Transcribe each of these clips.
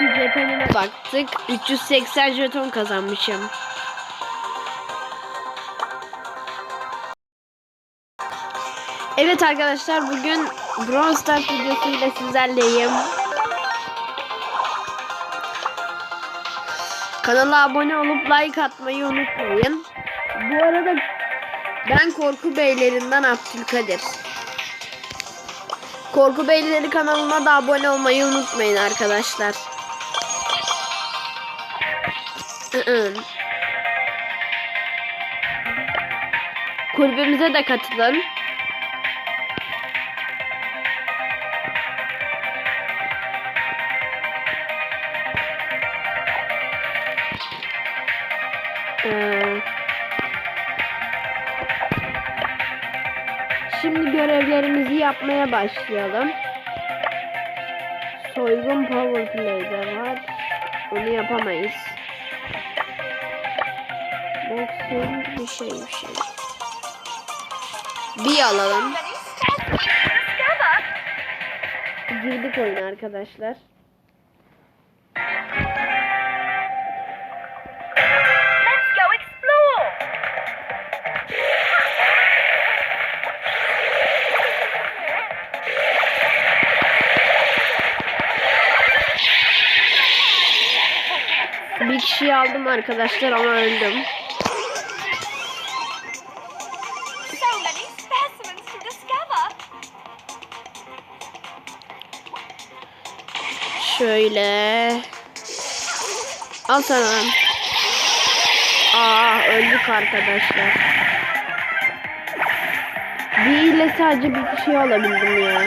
bugünkü jetonuma baktık. 380 jeton kazanmışım. Evet arkadaşlar bugün Brawl Stars videosuyla sizlerleyim. Kanala abone olup like atmayı unutmayın. Bu arada ben Korku Beylerinden Abdülkadir. Korku Beyleri kanalına da abone olmayı unutmayın arkadaşlar. Kulübümüze de katılın. Şimdi görevlerimizi yapmaya başlayalım. Soygun power play'de var. Onu yapamayız. Boxing bir şey bir şey. Bir alalım. Girdik oyuna arkadaşlar. Bir kişiyi aldım arkadaşlar ama öldüm. Şöyle. Al sana. Aa öldük arkadaşlar. Bir ile sadece bir kişi alabildim ya.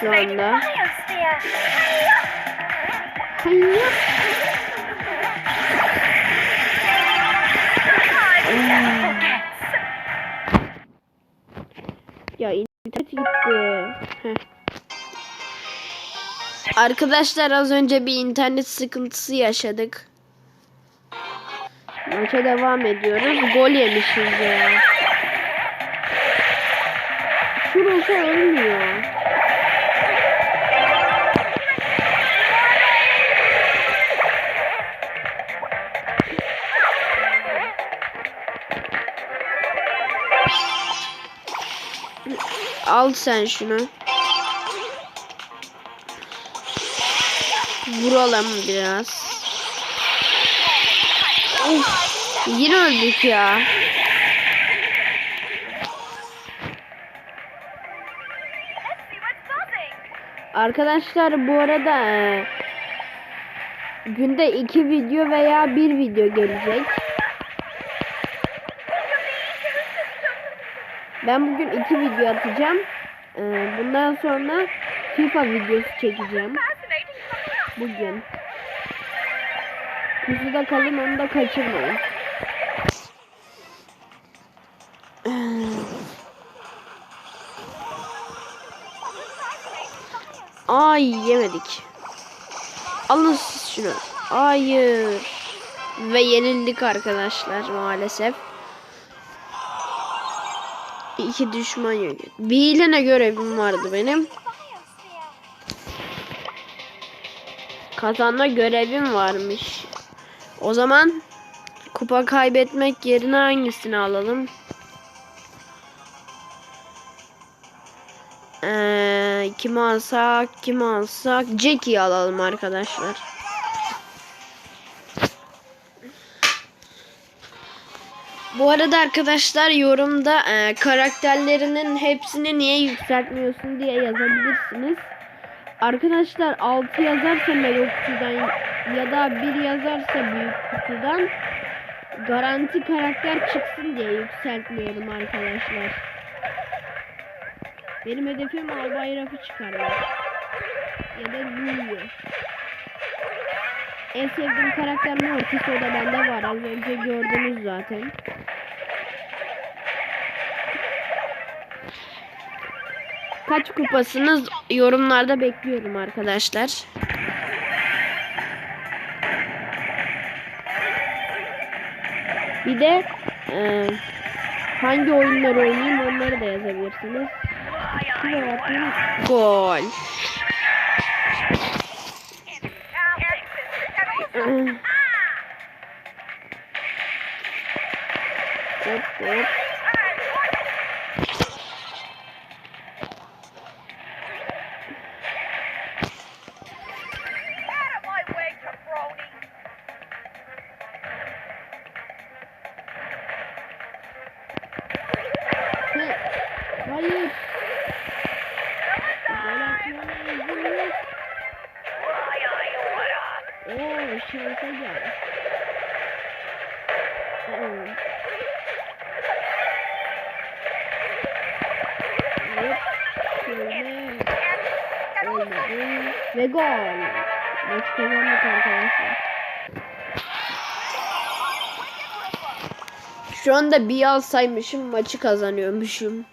Şu anda. Hayır. Ya Arkadaşlar az önce bir internet sıkıntısı yaşadık. Maça devam ediyoruz. Gol yemişiz ya. Şurası ölmüyor. Al sen şunu. Vuralım biraz. Of, yine öldük ya. Arkadaşlar bu arada e, günde iki video veya bir video gelecek. Ben bugün iki video atacağım. E, bundan sonra FIFA videosu çekeceğim. Bugün. Pusuda kalın onu da kaçırmayın. Ay yemedik. Alın siz şunu. Hayır. Ve yenildik arkadaşlar maalesef. İki düşman yok. Bir ile ne görevim vardı benim. Kazanma görevim varmış. O zaman kupa kaybetmek yerine hangisini alalım? Ee, kimi alsak, kimi alsak? Jackie'yi alalım arkadaşlar. Bu arada arkadaşlar yorumda e, karakterlerinin hepsini niye yükseltmiyorsun diye yazabilirsiniz. Arkadaşlar 6 yazarsa Mega kutudan ya da 1 yazarsa büyük kutudan garanti karakter çıksın diye yükseltmiyorum arkadaşlar. Benim hedefim Albay Raf'ı çıkarmak. Ya da Lu'yu. En sevdiğim karakter Mortis o da bende var. Az önce gördünüz zaten. Kaç kupasınız yorumlarda bekliyorum arkadaşlar. Bir de e, hangi oyunları oynayayım onları da yazabilirsiniz. Gol. Hop hop. Oo şansa gel. Ve gol. Maç kazandık arkadaşlar. Şu anda bir alsaymışım maçı kazanıyormuşum.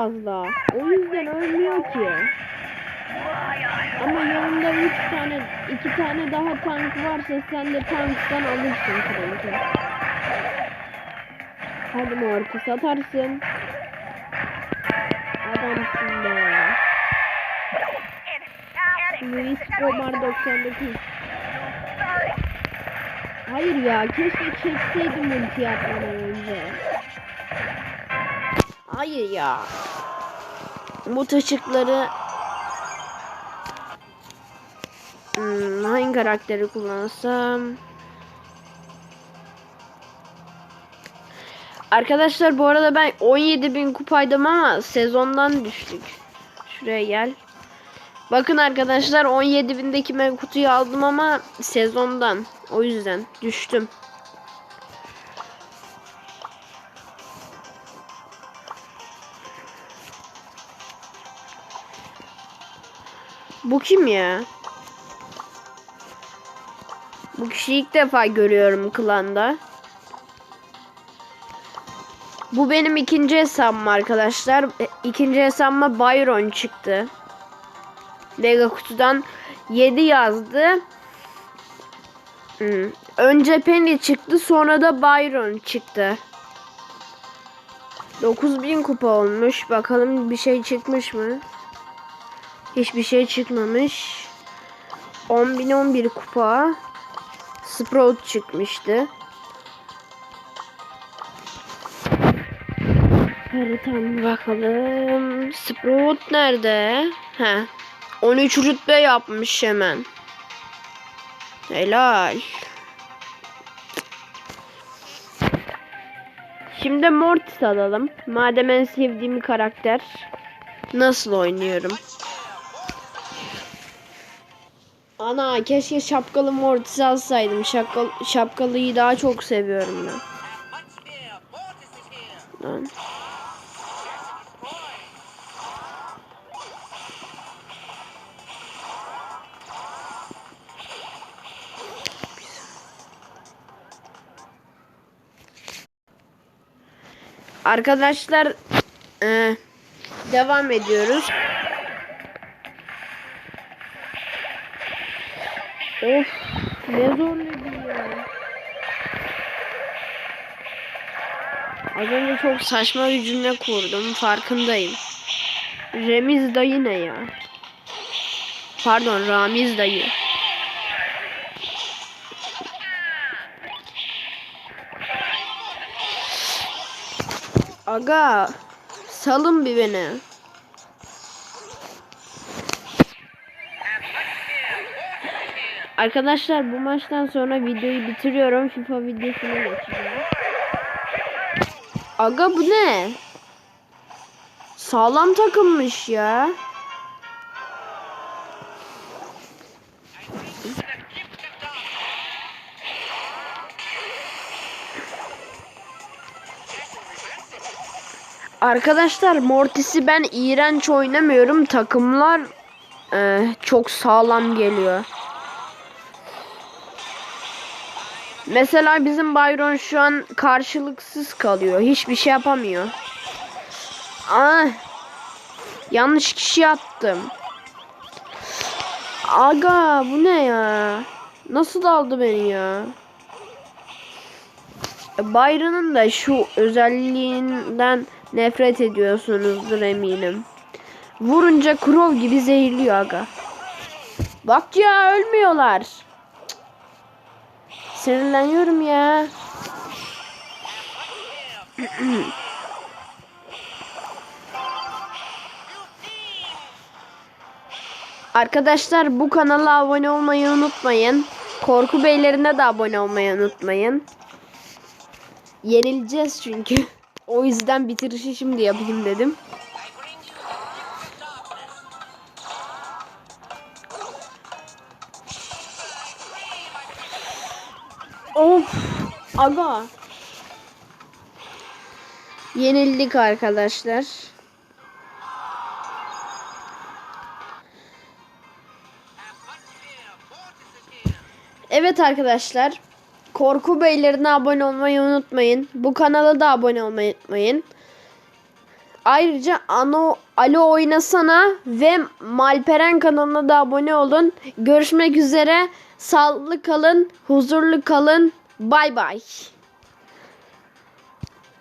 Fazla. O yüzden ölmüyor ki. Ama yanında üç tane, iki tane daha tank varsa sen de tanktan alırsın Frank'i. Hadi Mortis atarsın. Adamsın be. Luis Gomar 99. starting. Hayır ya keşke çekseydim ulti atmadan önce. Hayır ya. Bu taşıkları hmm, hangi karakteri kullansam? Arkadaşlar bu arada ben 17.000 kupaydım ama sezondan düştük. Şuraya gel. Bakın arkadaşlar 17.000'deki ben kutuyu aldım ama sezondan. O yüzden düştüm. Bu kim ya? Bu kişiyi ilk defa görüyorum klanda. Bu benim ikinci hesabım arkadaşlar. E, İkinci hesabıma Byron çıktı. Lega kutudan 7 yazdı. Hmm. Önce Penny çıktı sonra da Byron çıktı. 9000 kupa olmuş. Bakalım bir şey çıkmış mı? Hiçbir şey çıkmamış. 10.011 kupa. Sprout çıkmıştı. Haritam bakalım. Sprout nerede? He. 13 rütbe yapmış hemen. Helal. Şimdi Mortis alalım. Madem en sevdiğim karakter. Nasıl oynuyorum? Ana keşke şapkalı Mortis alsaydım. Şapkalı, şapkalıyı daha çok seviyorum ben. Lan. Arkadaşlar eee, devam ediyoruz. Of ne zor lobby ya. Az önce çok saçma bir cümle kurdum. Farkındayım. Remiz dayı ne ya? Pardon Ramiz dayı. Aga salın bir beni. Arkadaşlar bu maçtan sonra videoyu bitiriyorum. FIFA videosuna geçeceğim. Aga bu ne? Sağlam takılmış ya. Arkadaşlar Mortis'i ben iğrenç oynamıyorum. Takımlar e, çok sağlam geliyor. Mesela bizim Byron şu an karşılıksız kalıyor. Hiçbir şey yapamıyor. Aa, yanlış kişi attım. Aga bu ne ya? Nasıl aldı beni ya? Byron'ın da şu özelliğinden nefret ediyorsunuzdur eminim. Vurunca Crow gibi zehirliyor aga. Bak ya ölmüyorlar. Sinirleniyorum ya. Arkadaşlar bu kanala abone olmayı unutmayın. Korku Beylerine de abone olmayı unutmayın. Yenileceğiz çünkü. O yüzden bitirişi şimdi yapayım dedim. Aga. Yenildik arkadaşlar. Evet arkadaşlar. Korku Beylerine abone olmayı unutmayın. Bu kanala da abone olmayı unutmayın. Ayrıca Ano, Alo Oynasana ve Malperen kanalına da abone olun. Görüşmek üzere. Sağlıklı kalın, huzurlu kalın. Bay bay.